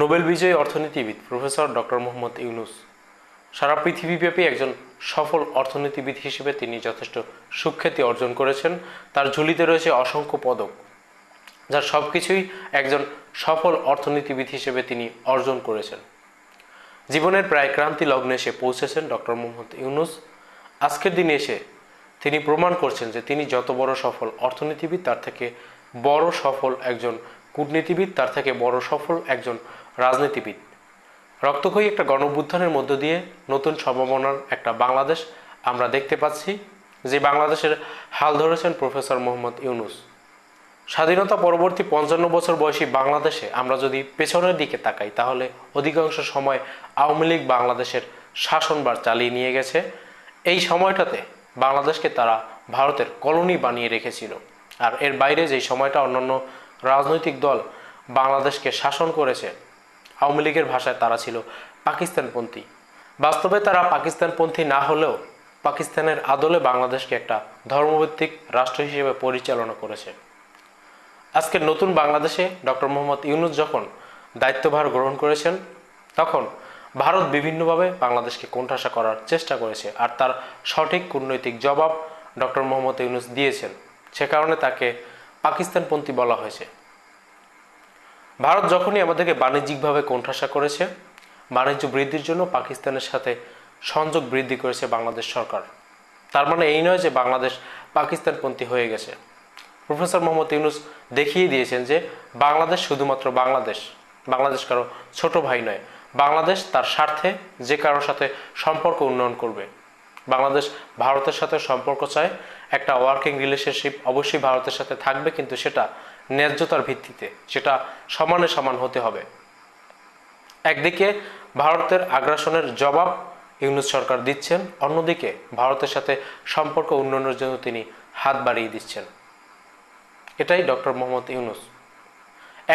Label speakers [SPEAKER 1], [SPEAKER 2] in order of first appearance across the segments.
[SPEAKER 1] Nobel বিজয়ী অর্থনীতিবিদ professor doctor Mohammad Yunus. সারা পৃথিবীব্যাপী একজন সফল অর্থনীতিবিদ হিসেবে তিনি যথেষ্ট সুখ্যাতি অর্জন করেছেন। তার ঝুলিতে রয়েছে অসংখ্য পদক, যার সব কিছুই একজন সফল অর্থনীতিবিদ হিসেবে তিনি অর্জন করেছেন। জীবনের প্রায় ক্রান্তি লগ্নে এসে পৌঁছেছেন ডক্টর মোহাম্মদ ইউনুস। আজকের দিনে এসে তিনি প্রমাণ করছেন যে তিনি যত বড় সফল অর্থনীতিবিদ, তার থেকে বড় সফল একজন কূটনীতিবিদ, তার থেকে বড় সফল একজন রাজনীতিবিদ। রক্তক্ষয়ী একটা গণঅভ্যুত্থানের মধ্য দিয়ে নতুন সম্ভাবনার একটা বাংলাদেশ আমরা দেখতে পাচ্ছি, যে বাংলাদেশের হাল ধরেছেন প্রফেসর মোহাম্মদ ইউনুস। স্বাধীনতা পরবর্তী পঞ্চান্ন বছর বয়সী বাংলাদেশে আমরা যদি পেছনের দিকে তাকাই, তাহলে অধিকাংশ সময় আওয়ামী লীগ বাংলাদেশের শাসনবার চালিয়ে নিয়ে গেছে। এই সময়টাতে বাংলাদেশকে তারা ভারতের কলোনি বানিয়ে রেখেছিল। আর এর বাইরে যেই সময়টা অন্যান্য রাজনৈতিক দল বাংলাদেশকে শাসন করেছে। আওয়ামী লীগের ভাষায় তারা ছিল পাকিস্তানপন্থী। বাস্তবে তারা পাকিস্তানপন্থী না হলেও পাকিস্তানের আদলে বাংলাদেশকে একটা ধর্মভিত্তিক রাষ্ট্র হিসেবে পরিচালনা করেছে। আজকের নতুন বাংলাদেশে ডক্টর মোহাম্মদ ইউনুস যখন দায়িত্বভার গ্রহণ করেছেন, তখন ভারত বিভিন্নভাবে বাংলাদেশকে কোণঠাসা করার চেষ্টা করেছে আর তার সঠিক কূটনৈতিক জবাব ডক্টর মোহাম্মদ ইউনুস দিয়েছেন। সে কারণে তাকে পাকিস্তানপন্থী বলা হয়েছে। ভারত যখনই আমাদেরকে বাণিজ্যিকভাবে কোণঠাসা করেছে, বাণিজ্য বৃদ্ধির জন্য পাকিস্তানের সাথে সংযোগ বৃদ্ধি করেছে বাংলাদেশ সরকার। তার মানে এই নয় যে বাংলাদেশ পাকিস্তানপন্থী হয়ে গেছে। প্রফেসর মোহাম্মদ ইউনুস দেখিয়ে দিয়েছেন যে বাংলাদেশ শুধুমাত্র বাংলাদেশ বাংলাদেশ কারও ছোট ভাই নয়, বাংলাদেশ তার স্বার্থে যে কারোর সাথে সম্পর্ক উন্নয়ন করবে। বাংলাদেশ ভারতের সাথে সম্পর্ক চায় একটা ওয়ার্কিং রিলেশনশিপ অবশ্যই ভারতের সাথে থাকবে, কিন্তু সেটা ন্যায্যতার ভিত্তিতে, সেটা সমানে সমান হতে হবে। একদিকে ভারতের আগ্রাসনের জবাব ইউনুস সরকার দিচ্ছেন, অন্যদিকে ভারতের সাথে সম্পর্ক উন্নয়নের জন্য তিনি হাত বাড়িয়ে দিচ্ছেন। এটাই ডক্টর মোহাম্মদ ইউনুস।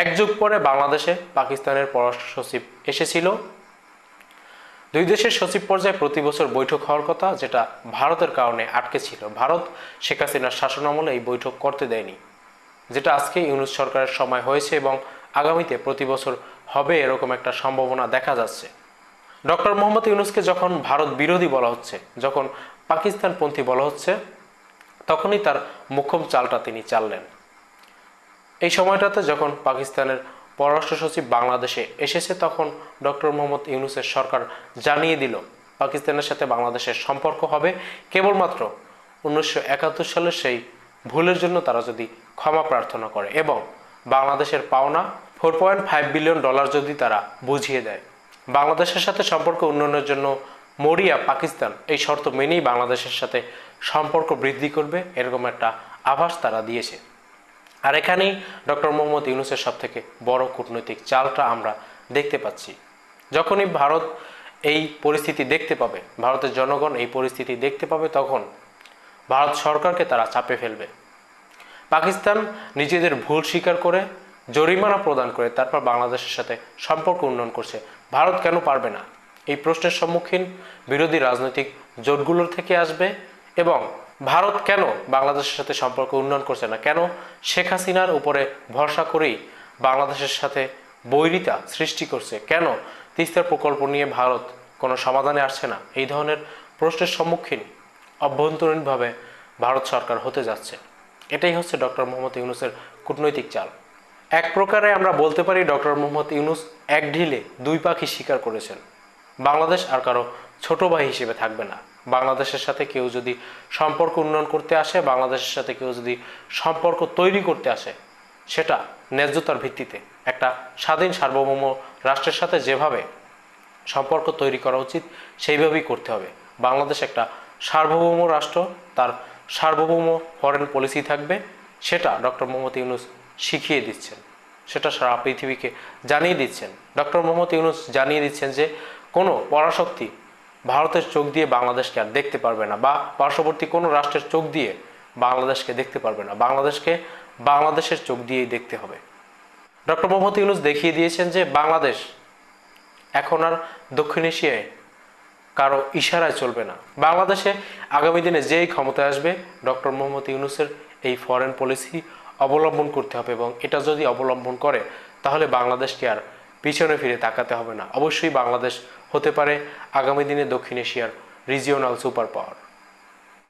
[SPEAKER 1] এক যুগ পরে বাংলাদেশে পাকিস্তানের পররাষ্ট্র সচিব এসেছিল। দুই দেশের সচিব পর্যায়ে প্রতি বছর বৈঠক হওয়ার কথা যেটা ভারতের কারণে আটকে ছিল। ভারত শেখ হাসিনার শাসনামলে এই বৈঠক করতে দেয়নি, যেটা আজকে ইউনুস সরকারের সময় হয়েছে এবং আগামীতে প্রতি বছর হবে এরকম একটা সম্ভাবনা দেখা যাচ্ছে। ডক্টর মোহাম্মদ ইউনুসকে যখন ভারত বিরোধী বলা হচ্ছে, যখন পাকিস্তানপন্থী বলা হচ্ছে, তখনই তার মুখ্যম চালটা তিনি চাললেন। এই সময়টাতে যখন পাকিস্তানের পররাষ্ট্র সচিব বাংলাদেশে এসেছে তখন ডক্টর মোহাম্মদ ইউনুসের সরকার জানিয়ে দিল, পাকিস্তানের সাথে বাংলাদেশের সম্পর্ক হবে। কেবলমাত্র উনিশশো একাত্তর সালের সেই ভুলের জন্য তারা যদি ক্ষমা প্রার্থনা করে এবং বাংলাদেশের পাওনা four point five billion dollar যদি তারা বুঝিয়ে দেয়। বাংলাদেশের সাথে সম্পর্ক উন্নয়নের জন্য মরিয়া, পাকিস্তান এই শর্ত মেনেই বাংলাদেশের সাথে সম্পর্ক বৃদ্ধি করবে, এরকম একটা আভাস তারা দিয়েছে। আর এখানেই ডক্টর মোহাম্মদ ইউনুসের সব থেকে বড় কূটনৈতিক চালটা আমরা দেখতে পাচ্ছি। যখনই ভারত এই পরিস্থিতি দেখতে পাবে, ভারতের জনগণ এই পরিস্থিতি দেখতে পাবে, তখন ভারত সরকারকে তারা চাপে ফেলবে। পাকিস্তান নিজেদের ভুল স্বীকার করে, জরিমানা প্রদান করে, তারপর বাংলাদেশের সাথে সম্পর্ক উন্নয়ন করছে। ভারত কেন পারবে না? এই প্রশ্নের সম্মুখীন বিরোধী রাজনৈতিক জোটগুলোর থেকে আসবে এবং ভারত কেন বাংলাদেশের সাথে সম্পর্ক উন্নয়ন করছে না? কেন শেখ হাসিনার উপরে ভরসা করেই বাংলাদেশের সাথে বৈরিতা সৃষ্টি করছে? কেন তিস্তার প্রকল্প নিয়ে ভারত কোনো সমাধানে আসছে না? এই ধরনের প্রশ্নের সম্মুখীন অভ্যন্তরীণভাবে ভারত সরকার হতে যাচ্ছে। এটাই হচ্ছে ডক্টর মোহাম্মদ ইউনুসের কূটনৈতিক চাল। এক প্রকারে আমরা বলতে পারি ডক্টর মোহাম্মদ ইউনুস এক ঢিলে দুই পাখি শিকার করেছেন। বাংলাদেশ আর কারও ছোট ভাই হিসেবে থাকবে না। বাংলাদেশের সাথে কেউ যদি সম্পর্ক উন্নয়ন করতে আসে, বাংলাদেশের সাথে কেউ যদি সম্পর্ক তৈরি করতে আসে, সেটা ন্যায্যতার ভিত্তিতে একটা স্বাধীন সার্বভৌম রাষ্ট্রের সাথে যেভাবে সম্পর্ক তৈরি করা উচিত, সেইভাবেই করতে হবে। বাংলাদেশ একটা সার্বভৌম রাষ্ট্র, তার সার্বভৌম ফরেন পলিসি থাকবে, সেটা ডক্টর মোহাম্মদ ইউনুস শিখিয়ে দিচ্ছেন। সেটা সারা পৃথিবীকে জানিয়ে দিচ্ছেন। ডক্টর মোহাম্মদ ইউনুস জানিয়ে দিচ্ছেন যে কোনো পরাশক্তি ভারতের চোখ দিয়ে বাংলাদেশকে আর দেখতে পারবে না, বা পার্শ্ববর্তী কোনো রাষ্ট্রের চোখ দিয়ে বাংলাদেশকে দেখতে পারবে না। বাংলাদেশকে বাংলাদেশের চোখ দিয়েই দেখতে হবে। ডক্টর মোহাম্মদ ইউনুস দেখিয়ে দিয়েছেন যে বাংলাদেশ এখন আর দক্ষিণ এশিয়ায় কারও ইশারায় চলবে না। বাংলাদেশে আগামী দিনে যেই ক্ষমতায় আসবে ডক্টর মোহাম্মদ ইউনুসের এই ফরেন পলিসি অবলম্বন করতে হবে, এবং এটা যদি অবলম্বন করে, তাহলে বাংলাদেশকে আর পিছনে ফিরে তাকাতে হবে না। অবশ্যই বাংলাদেশ হতে পারে আগামী দিনে দক্ষিণ এশিয়ার রিজিওনাল সুপার পাওয়ার